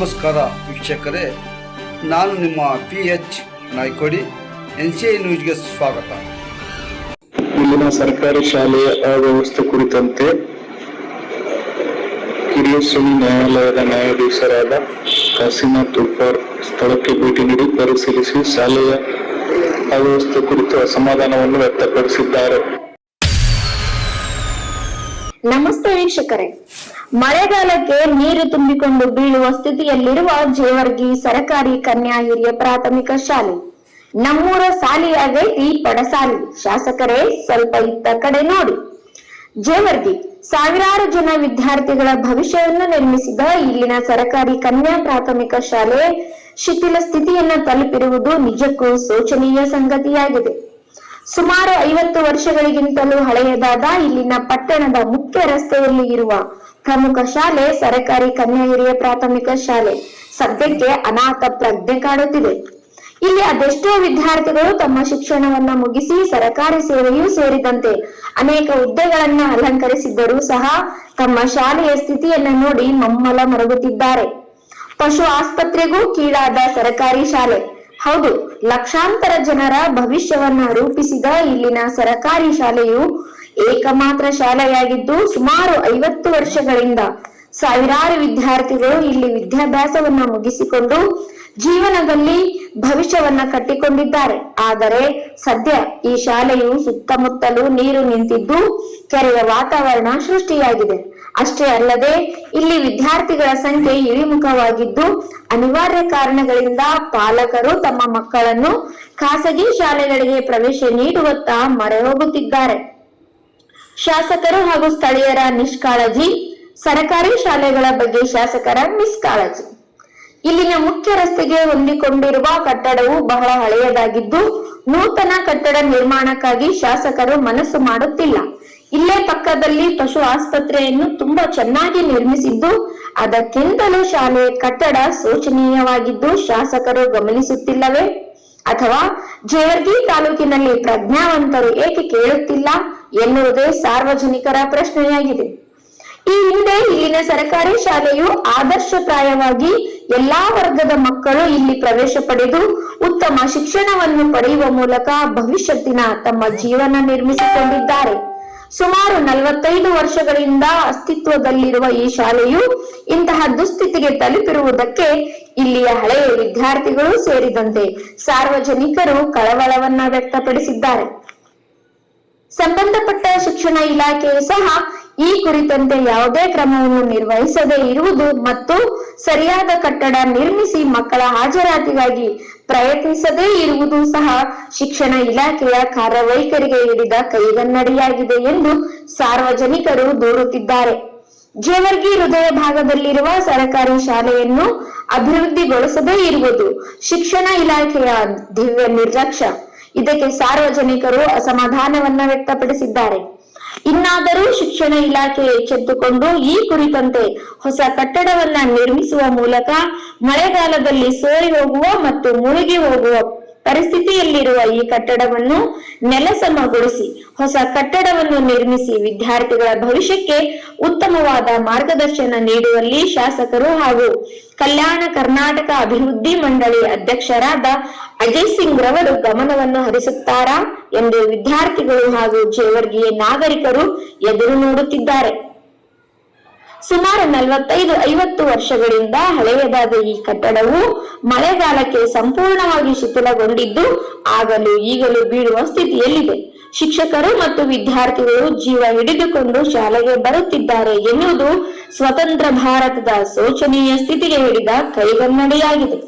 ನಮಸ್ಕಾರ ವೀಕ್ಷಕರೇ ನಾನು ನಿಮ್ಮ P H Naikodi N C I ನ್ಯೂಸ್ಗೆ ಸ್ವಾಗತ. ಇಲ್ಲಿನ ಸರ್ಕಾರಿ ಶಾಲೆಯ ಅವ್ಯವಸ್ಥೆ ಕುರಿತಂತೆ ಕಿರಿಯ ಶ್ರೇಣಿ ನ್ಯಾಯಾಲಯದ ನ್ಯಾಯಾಧೀಶರಾದ ಕಾಸಿನಾಥ್ ತುಪ್ಪರ್ ಸ್ಥಳಕ್ಕೆ ಭೇಟಿ ನೀಡಿ ಪರಿಶೀಲಿಸಿ ಶಾಲೆಯ ಅವ್ಯವಸ್ಥೆ ಕುರಿತು ಅಸಮಾಧಾನವನ್ನು ವ್ಯಕ್ತಪಡಿಸಿದ್ದಾರೆ. ನಮಸ್ತೆ ವೀಕ್ಷಕರೇ. ಮಳೆಗಾಲಕ್ಕೆ ನೀರು ತುಂಬಿಕೊಂಡು ಬೀಳುವ ಸ್ಥಿತಿಯಲ್ಲಿರುವ ಜೇವರ್ಗಿ ಸರಕಾರಿ ಕನ್ಯಾ ಹಿರಿಯ ಪ್ರಾಥಮಿಕ ಶಾಲೆ. ನಮ್ಮೂರ ಸಾಲಿಯಾಗೈತಿ ಪಡಸಾಲಿ. ಶಾಸಕರೇ, ಸ್ವಲ್ಪ ಇತ್ತ ಕಡೆ ನೋಡಿ. ಜೇವರ್ಗಿ, ಸಾವಿರಾರು ಜನ ವಿದ್ಯಾರ್ಥಿಗಳ ಭವಿಷ್ಯವನ್ನು ನಿರ್ಮಿಸಿದ ಇಲ್ಲಿನ ಸರಕಾರಿ ಕನ್ಯಾ ಪ್ರಾಥಮಿಕ ಶಾಲೆ, ಶಿಥಿಲ ಸ್ಥಿತಿಯನ್ನ ತಲುಪಿರುವುದು ನಿಜಕ್ಕೂ ಶೋಚನೀಯ ಸಂಗತಿಯಾಗಿದೆ. ಸುಮಾರು ಐವತ್ತು ವರ್ಷಗಳಿಗಿಂತಲೂ ಹಳೆಯದಾದ ಇಲ್ಲಿನ ಪಟ್ಟಣದ ಮುಖ್ಯ ರಸ್ತೆಯಲ್ಲಿ ಇರುವ ಪ್ರಮುಖ ಶಾಲೆ ಸರಕಾರಿ ಕನ್ಯಾ ಹಿರಿಯ ಪ್ರಾಥಮಿಕ ಶಾಲೆ. ಸದ್ಯಕ್ಕೆ ಅನಾಥ ಪ್ರಜ್ಞೆ ಕಾಡುತ್ತಿದೆ. ಇಲ್ಲಿ ಅದೆಷ್ಟೋ ವಿದ್ಯಾರ್ಥಿಗಳು ತಮ್ಮ ಶಿಕ್ಷಣವನ್ನ ಮುಗಿಸಿ ಸರಕಾರಿ ಸೇವೆಯೂ ಸೇರಿದಂತೆ ಅನೇಕ ಹುದ್ದೆಗಳನ್ನ ಅಲಂಕರಿಸಿದ್ದರೂ ಸಹ ತಮ್ಮ ಶಾಲೆಯ ಸ್ಥಿತಿಯನ್ನ ನೋಡಿ ಮಮ್ಮಲ ಮರಗುತ್ತಿದ್ದಾರೆ. ಪಶು ಆಸ್ಪತ್ರೆಗೂ ಕೀಳಾದ ಸರಕಾರಿ ಶಾಲೆ. ಹೌದು, ಲಕ್ಷಾಂತರ ಜನರ ಭವಿಷ್ಯವನ್ನ ರೂಪಿಸಿದ ಇಲ್ಲಿನ ಸರಕಾರಿ ಶಾಲೆಯು ಏಕಮಾತ್ರ ಶಾಲೆಯಾಗಿದ್ದು ಸುಮಾರು ಐವತ್ತು ವರ್ಷಗಳಿಂದ ಸಾವಿರಾರು ವಿದ್ಯಾರ್ಥಿಗಳು ಇಲ್ಲಿ ವಿದ್ಯಾಭ್ಯಾಸವನ್ನ ಮುಗಿಸಿಕೊಂಡು ಜೀವನದಲ್ಲಿ ಭವಿಷ್ಯವನ್ನ ಕಟ್ಟಿಕೊಂಡಿದ್ದಾರೆ. ಆದರೆ ಸದ್ಯ ಈ ಶಾಲೆಯು ಸುತ್ತಮುತ್ತಲೂ ನೀರು ನಿಂತಿದ್ದು ಕೆರೆಯ ವಾತಾವರಣ ಸೃಷ್ಟಿಯಾಗಿದೆ. ಅಷ್ಟೇ ಅಲ್ಲದೆ ಇಲ್ಲಿ ವಿದ್ಯಾರ್ಥಿಗಳ ಸಂಖ್ಯೆ ಇಳಿಮುಖವಾಗಿದ್ದು, ಅನಿವಾರ್ಯ ಕಾರಣಗಳಿಂದ ಪಾಲಕರು ತಮ್ಮ ಮಕ್ಕಳನ್ನು ಖಾಸಗಿ ಶಾಲೆಗಳಿಗೆ ಪ್ರವೇಶ ನೀಡುವತ್ತ ಮರೆ ಹೋಗುತ್ತಿದ್ದಾರೆ ಶಾಸಕರು ಹಾಗೂ ಸ್ಥಳೀಯರ ನಿಷ್ಕಾಳಜಿ, ಸರಕಾರಿ ಶಾಲೆಗಳ ಬಗ್ಗೆ ಶಾಸಕರ ನಿಷ್ಕಾಳಜಿ. ಇಲ್ಲಿನ ಮುಖ್ಯ ರಸ್ತೆಗೆ ಹೊಂದಿಕೊಂಡಿರುವ ಕಟ್ಟಡವು ಬಹಳ ಹಳೆಯದಾಗಿದ್ದು, ನೂತನ ಕಟ್ಟಡ ನಿರ್ಮಾಣಕ್ಕಾಗಿ ಶಾಸಕರು ಮನಸ್ಸು ಮಾಡುತ್ತಿಲ್ಲ. ಇಲ್ಲೇ ಪಕ್ಕದಲ್ಲಿ ಪಶು ಆಸ್ಪತ್ರೆಯನ್ನು ತುಂಬಾ ಚೆನ್ನಾಗಿ ನಿರ್ಮಿಸಿದ್ದು, ಅದಕ್ಕಿಂತಲೂ ಶಾಲೆಯ ಕಟ್ಟಡ ಶೋಚನೀಯವಾಗಿದ್ದು ಶಾಸಕರು ಗಮನಿಸುತ್ತಿಲ್ಲವೇ? ಅಥವಾ ಜೇವರ್ಗಿ ತಾಲೂಕಿನಲ್ಲಿ ಪ್ರಜ್ಞಾವಂತರು ಏಕೆ ಕೇಳುತ್ತಿಲ್ಲ ಎನ್ನುವುದೇ ಸಾರ್ವಜನಿಕರ ಪ್ರಶ್ನೆಯಾಗಿದೆ. ಈ ಹಿಂದೆ ಇಲ್ಲಿನ ಸರ್ಕಾರಿ ಶಾಲೆಯು ಆದರ್ಶಪ್ರಾಯವಾಗಿ ಎಲ್ಲಾ ವರ್ಗದ ಮಕ್ಕಳು ಇಲ್ಲಿ ಪ್ರವೇಶ ಪಡೆದು ಉತ್ತಮ ಶಿಕ್ಷಣವನ್ನು ಪಡೆಯುವ ಮೂಲಕ ಭವಿಷ್ಯತ್ತಿನ ತಮ್ಮ ಜೀವನ ನಿರ್ಮಿಸಿಕೊಂಡಿದ್ದಾರೆ. ಸುಮಾರು ನಲವತ್ತೈದು ವರ್ಷಗಳಿಂದ ಅಸ್ತಿತ್ವದಲ್ಲಿರುವ ಈ ಶಾಲೆಯು ಇಂತಹ ದುಸ್ಥಿತಿಗೆ ತಲುಪಿರುವುದಕ್ಕೆ ಇಲ್ಲಿಯ ಹಳೆಯ ವಿದ್ಯಾರ್ಥಿಗಳು ಸೇರಿದಂತೆ ಸಾರ್ವಜನಿಕರು ಕಳವಳವನ್ನ ವ್ಯಕ್ತಪಡಿಸಿದ್ದಾರೆ. ಸಂಬಂಧಪಟ್ಟ ಶಿಕ್ಷಣ ಇಲಾಖೆಯು ಸಹ ಈ ಕುರಿತಂತೆ ಯಾವುದೇ ಕ್ರಮವನ್ನು ನಿರ್ವಹಿಸದೇ ಇರುವುದು ಮತ್ತು ಸರಿಯಾದ ಕಟ್ಟಡ ನಿರ್ಮಿಸಿ ಮಕ್ಕಳ ಹಾಜರಾತಿಗಾಗಿ ಪ್ರಯತ್ನಿಸದೇ ಇರುವುದು ಸಹ ಶಿಕ್ಷಣ ಇಲಾಖೆಯ ಕಾರ್ಯವೈಖರಿಗೆ ಹಿಡಿದ ಕೈಗನ್ನಡಿಯಾಗಿದೆ ಎಂದು ಸಾರ್ವಜನಿಕರು ದೂರುತ್ತಿದ್ದಾರೆ. ಜೇವರ್ಗಿ ಹೃದಯ ಭಾಗದಲ್ಲಿರುವ ಸರಕಾರಿ ಶಾಲೆಯನ್ನು ಅಭಿವೃದ್ಧಿಗೊಳಿಸದೇ ಇರುವುದು ಶಿಕ್ಷಣ ಇಲಾಖೆಯ ದಿವ್ಯ ನಿರ್ಲಕ್ಷ್ಯ. ಇದಕ್ಕೆ ಸಾರ್ವಜನಿಕರು ಅಸಮಾಧಾನವನ್ನ ವ್ಯಕ್ತಪಡಿಸಿದ್ದಾರೆ. ಇನ್ನಾದರೂ ಶಿಕ್ಷಣ ಇಲಾಖೆ ಎಚ್ಚೆತ್ತುಕೊಂಡು ಈ ಕುರಿತಂತೆ ಹೊಸ ಕಟ್ಟಡವನ್ನ ನಿರ್ಮಿಸುವ ಮೂಲಕ ಮಳೆಗಾಲದಲ್ಲಿ ಸೋರಿ ಹೋಗುವ ಮತ್ತು ಮುಳುಗಿ ಹೋಗುವ ಪರಿಸ್ಥಿತಿಯಲ್ಲಿರುವ ಈ ಕಟ್ಟಡವನ್ನು ನೆಲಸಮಗೊಳಿಸಿ, ಹೊಸ ಕಟ್ಟಡವನ್ನು ನಿರ್ಮಿಸಿ ವಿದ್ಯಾರ್ಥಿಗಳ ಭವಿಷ್ಯಕ್ಕೆ ಉತ್ತಮವಾದ ಮಾರ್ಗದರ್ಶನ ನೀಡುವಲ್ಲಿ ಶಾಸಕರು ಹಾಗೂ ಕಲ್ಯಾಣ ಕರ್ನಾಟಕ ಅಭಿವೃದ್ಧಿ ಮಂಡಳಿ ಅಧ್ಯಕ್ಷರಾದ ಅಜಯ್ ಸಿಂಗ್ ರವರು ಗಮನವನ್ನು ಹರಿಸುತ್ತಾರಾ ಎಂದು ವಿದ್ಯಾರ್ಥಿಗಳು ಹಾಗೂ ಜೇವರ್ಗಿಯ ನಾಗರಿಕರು ಎದುರು ನೋಡುತ್ತಿದ್ದಾರೆ. ಸುಮಾರು ನಲವತ್ತೈದು, ಐವತ್ತು ವರ್ಷಗಳಿಂದ ಹಳೆಯದಾದ ಈ ಕಟ್ಟಡವು ಮಳೆಗಾಲಕ್ಕೆ ಸಂಪೂರ್ಣವಾಗಿ ಶಿಥಿಲಗೊಂಡಿದ್ದು ಆಗಲೂ ಈಗಲೂ ಬೀಳುವ ಸ್ಥಿತಿಯಲ್ಲಿದೆ. ಶಿಕ್ಷಕರು ಮತ್ತು ವಿದ್ಯಾರ್ಥಿಗಳು ಜೀವ ಹಿಡಿದುಕೊಂಡು ಶಾಲೆಗೆ ಬರುತ್ತಿದ್ದಾರೆ ಎನ್ನುವುದು ಸ್ವತಂತ್ರ ಭಾರತದ ಶೋಚನೀಯ ಸ್ಥಿತಿಗೆ ಹಿಡಿದ ಕೈಗನ್ನಡಿಯಾಗಿದೆ.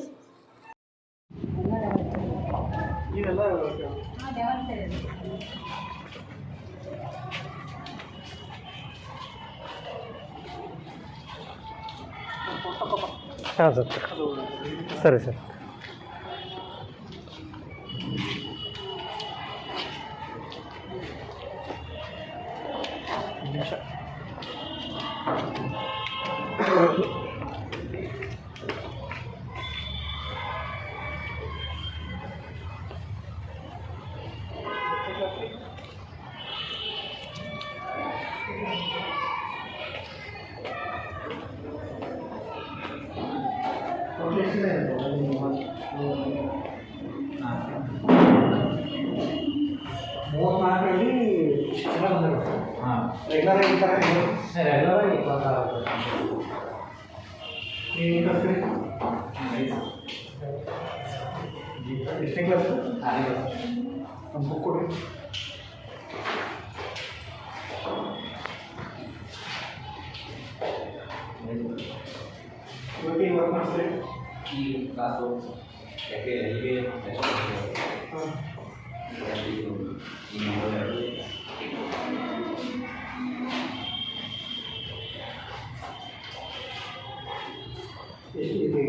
ಹಾಂ ಸರ್ ಸರಿ ಸರ್ ನಿಮಿಷ ಇಷ್ಟು ಜನ ಬಂದಿರೋದು ರೆಗ್ಯುಲರ್ ಆಗಿ ಇರ್ತಾರೆ ನೀವು ಕಲ್ತ್ರಿ ಎಷ್ಟನೇ ಕ್ಲಾಸ್ ಒಂದು book y un este caso que que derive de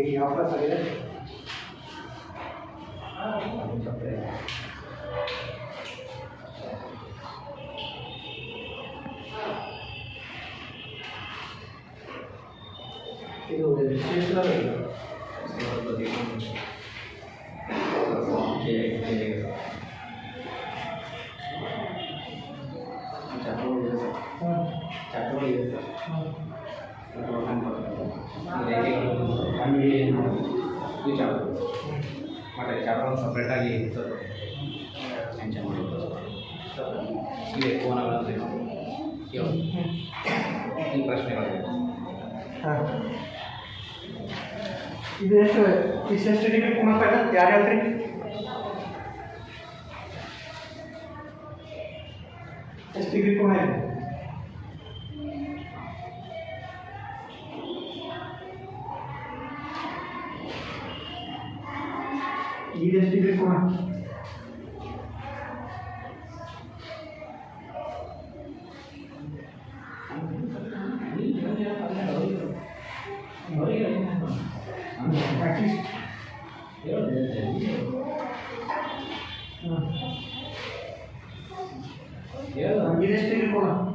y ahora sabía ah, mucha. Pero el centro de ಆಗಿದೆ ಇದು ವಿಶ್ಲೇಷಣೆ ಇದೆ. ಹಾಂ ಹಾಂ ಮತ್ತೆ ಚಾಪ್ಟರ್ ಸಪ್ರೇಟಾಗಿ ಮೆನ್ಷನ್ ಮಾಡೋದು ಇವೆ ಕೋನಗಳು ಇವು ಈ ಪ್ರಶ್ನೆಗಳು ಹಾಂ ಇದು ಎಷ್ಟು ಇಷ್ಟೆಷ್ಟು ಡಿಗ್ರಿ ಕುಣಪ್ಪ ಇದೆ ಯಾರು explique como é. Yeah. Yes,